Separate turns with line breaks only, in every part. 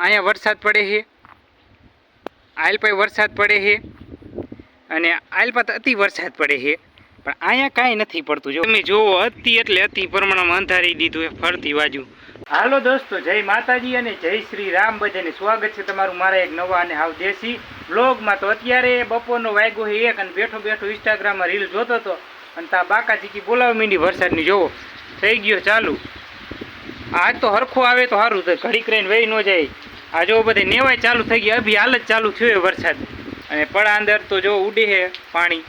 અહીંયા વરસાદ પડે છે. આયલપાઈ વરસાદ પડે છે. અને આયલપા તો અતિ વરસાદ પડે છે. પણ અહીંયા કાંઈ નથી પડતું. જો તમે જોવો અતિ એટલે અતિ પ્રમાણમાં અંધારી દીધું એ ફરતી બાજુ. હાલો દોસ્તો, જય માતાજી અને જય શ્રી રામ. બધાને સ્વાગત છે તમારું મારા એક નવા અને હાવ દેશી બ્લોગમાં તો અત્યારે બપોરનો વાગ્યો છે એક અને બેઠો બેઠો ઇન્સ્ટાગ્રામમાં રીલ જોતો હતો. અને તા બાકા ચીકી બોલાવી માંડી વરસાદની. જોવો થઈ ગયો ચાલુ. આજ તો હરખું આવે તો સારું તો ઘડીક રહીને વહી ન જાય. આ જો બધી નેવાય ચાલુ થઈ ગઈ, અભી હાલ જ ચાલુ થયો વરસાદ. અને પડા અંદર તો જો ઉડે છે પાણી.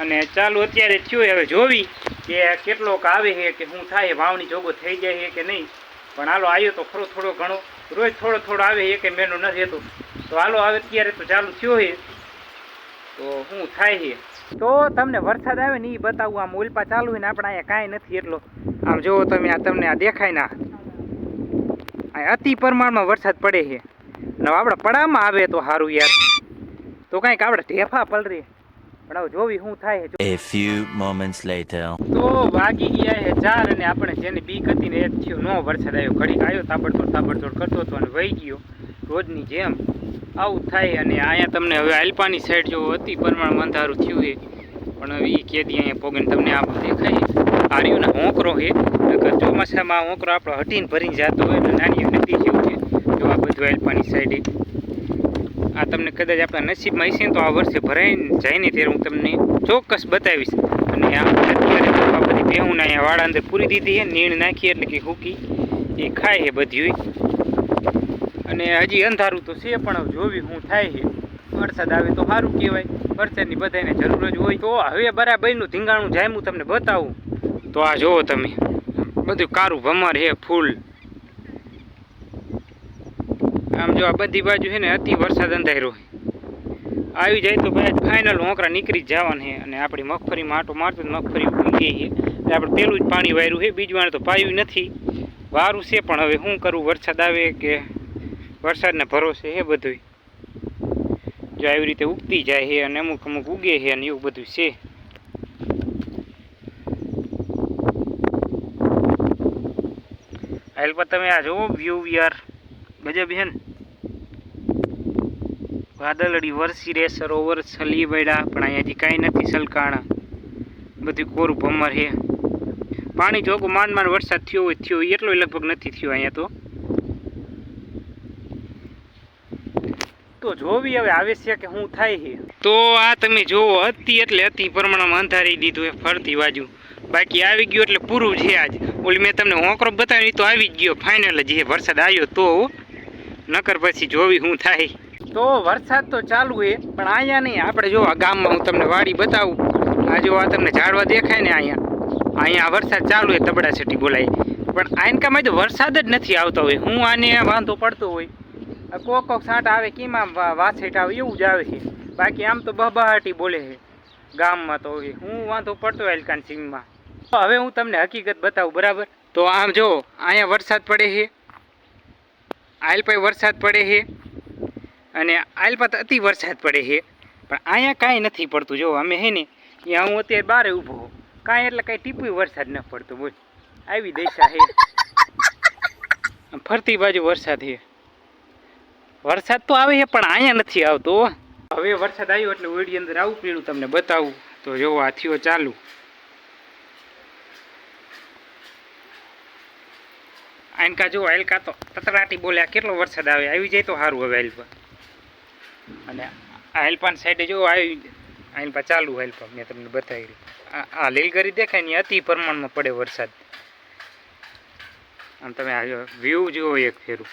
અને ચાલુ અત્યારે થયું હવે જોવી કે કેટલોક આવે છે કે શું થાય, વાવણી જોગો થઈ જાય છે કે નહીં. પણ હાલો આવ્યો તો ખરો થોડો ઘણો. રોજ થોડો થોડો આવે છે કે મેનો નથી હતો તો હાલો આવે અત્યારે તો ચાલુ થયો છે તો શું થાય છે તો તમને વરસાદ આવે ને એ બતાવું, આમ ઓલપા ચાલુ હોય ને આપણે અહીંયા કાંઈ નથી એટલો. આમ જુઓ તમે, આ તમને આ દેખાય ના. અતિ પ્રમાણમાં વરસાદ પડે છે. અને આપણે પડામાં આવે તો સારું યાર. તો કાંઈક આપણે ઢેફા પલરે. પણ હવે જોવી શું થાય છે.
A few moments later.
તો વાગી ગયા છે ચાર અને આપણે જેને બીક હતી ને એ થયો. નો વરસાદ આવ્યો. ઘડીક આવ્યો તાબડતોડ તાબડતોડ કરતો હતો અને વહી ગયો. રોજની જેમ આવું થાય અને અહીંયા તમને હવે આલપાની સાઈડ જો અતિ પ્રમાણમાં અંધારું થયું છે પણ એ કેદી અહીંયા પોગીને તમને આ દેખાય. આ રહ્યું ને હોંકરો છે નકર ચોમાસામાં હોંકરો આપણો હટીને ભરીને જતો હોય એટલે નાની નદી જેવું છે. જો આ બધું એલપાની સાઈડે આ તમને કદાચ આપણા નસીબમાં હશે તો આ વર્ષે ભરાઈને જાય ને ત્યારે હું તમને ચોક્કસ બતાવીશ. અને આ અત્યારે તો આ બધી ભેહું અહીંયા વાળા અંદર પૂરી દીધી છે નીણ નાખી એટલે કે હૂકી. એ ખાય છે બધી અને હજી અંધારું તો છે પણ જોવી હું થાય છે વરસાદ આવે તો સારું કહેવાય. વરસાદની બધાને જરૂર જ હોય. તો હવે બરાબરનું ધીંગાણું હું તમને બતાવું. તો આ જુઓ તમે. બધું કારું ભમર હે ફૂલ. આમ જો આ બધી બાજુ છે ને અતિ વરસાદ અંધાર્યો છે. આવી જાય તો ભાઈ ફાઇનલ હોંકરા નીકળી જ જવાના છે. અને આપણી મગફળીમાં આટો મારતો મગફળી ઉગી ગઈ છે. એટલે આપણે પેલું જ પાણી વાર્યું છે, બીજું વાર તો પાયું નથી. વારું છે પણ હવે શું કરવું વરસાદ આવે કે વરસાદના ભરોસે એ બધું જો આવી રીતે ઉગતી જાય છે અને અમુક અમુક ઉગે છે અને એવું બધું છે. હાલ તમે આ જુઓ વ્યૂ યાર ગજબ છે ને? વાદળડી વરસી રે સરોવર સલી વડ્યા પણ અહીંયા કાંઈ નથી સલકાણા બધું કોરું ભમર છે પાણી જોગું માંડ માંડ વરસાદ થયો હોય, થયો એટલો લગભગ નથી થયો અહીંયા તો. તો જોવી હવે આવે છે કે શું થાય છે. તો આ તમે જોવો હતી એટલે અતિ પ્રમાણમાં અંધારી દીધું એ ફરતી બાજુ. બાકી આવી ગયું એટલે પૂરું છે આજ. ઓલી મેં તમને હોંકરો બતાવ્યો તો આવી જ ગયો ફાઇનલ જ છે વરસાદ આવ્યો તો. નકર પછી જોવી શું થાય. તો વરસાદ તો ચાલુ છે પણ અહીંયા નહીં. આપણે જો આ ગામમાં હું તમને વાડી બતાવું. આ જો આ તમને ઝાડવા દેખાય ને અહીંયા. અહીંયા વરસાદ ચાલુ હોય તબડા છટી બોલાય. પણ આયનકામાં તો વરસાદ જ નથી આવતો હોય. હું આને વાંધો પડતો હોય. કોક કોક સાંટ આવે કીમાં વાછેટ આવે, એવું જ આવે છે. બાકી આમ તો બહબહાટી બોલે છે. ગામમાં તો હું વાંધો પડતો એલકાન સીમમાં તો હવે હું તમને હકીકત બતાવું, બરાબર? તો આમ જો, અહીંયા વરસાદ પડે છે. આયલપાઈ વરસાદ પડે છે. અને આયલપા તો અતિ વરસાદ પડે છે. પણ અહીંયા કાંઈ નથી પડતું. જો, અમે હે ને ત્યાં હું અત્યારે બારે ઊભો. કાંઈ એટલે કાંઈ ટીપુય વરસાદ ન પડતો. બોલ. આવી દશા છે. ફરતી બાજુ વરસાદ છે. વરસાદ તો આવે છે, પણ અહીંયા નથી આવતો હવે વરસાદ આવ્યો એટલે ઓળી અંદર આવું પીળું તમને બતાવું. તો જો, આ ચાલુ. આનકા જો હલકા તો તતરાટી બોલ્યા, કેટલો વરસાદ આવે? આવી જાય તો સારું હવે હેલ્પા અને આ હેલ્પાની સાઈડે જો, આવી હેલ્પા ચાલુ હેલ્પા મેં તમને બતાવી. આ લીલગરી દેખાય ને અતિ પ્રમાણમાં પડે વરસાદ. આમ તમે આ વ્યૂ જુઓ એક ફેરું.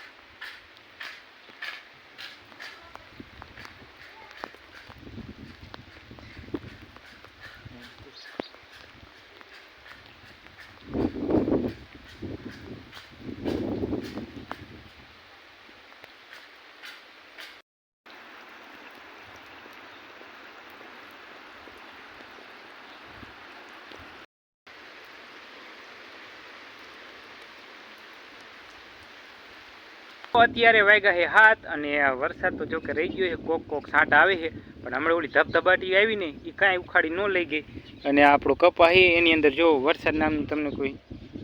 અત્યારે વાગ્યા છે હાથ અને વરસાદ તો જો કે રહી ગયો છે, કોક કોક છાંટ આવે છે, પણ હમણાં ઓલી ધબધબાટી આવી ને એ કાંઈ ઉખાડી ન લઈ ગઈ. અને આપણો કપા છે, એની અંદર જો વરસાદ નામનું તમને કોઈ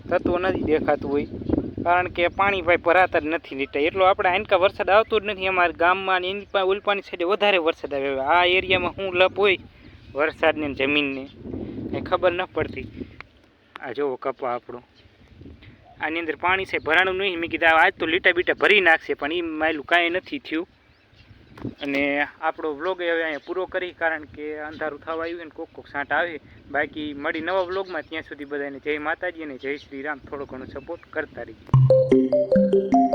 તત્વ નથી દેખાતું હોય, કારણ કે પાણી ભાઈ ભરાતા જ નથી નીટા. એટલો આપણે આનકા વરસાદ આવતો જ નથી, અમારા ગામમાં ને એની પાસે ઉલપાની સાઈડે વધારે વરસાદ આવે. આ એરિયામાં શું લપ હોય વરસાદને જમીનને કંઈ ખબર ન પડતી. આ જોવો કપા આપણો. આની અંદર પાણી છે, ભરાણું નહીં. મેં કીધું આજ તો લીટા બીટા ભરી નાખશે. પણ એ માયલું કાંઈ નથી થયું. અને આપણો વ્લોગ હવે અહીંયા પૂરો કરી, કારણ કે અંધારું થવા આવ્યું ને કોક કોક સાંટ આવે. બાકી મળી નવા વ્લોગમાં, ત્યાં સુધી બધાને જય માતાજી અને જય શ્રી રામ. થોડો ઘણો સપોર્ટ કરતા રહીએ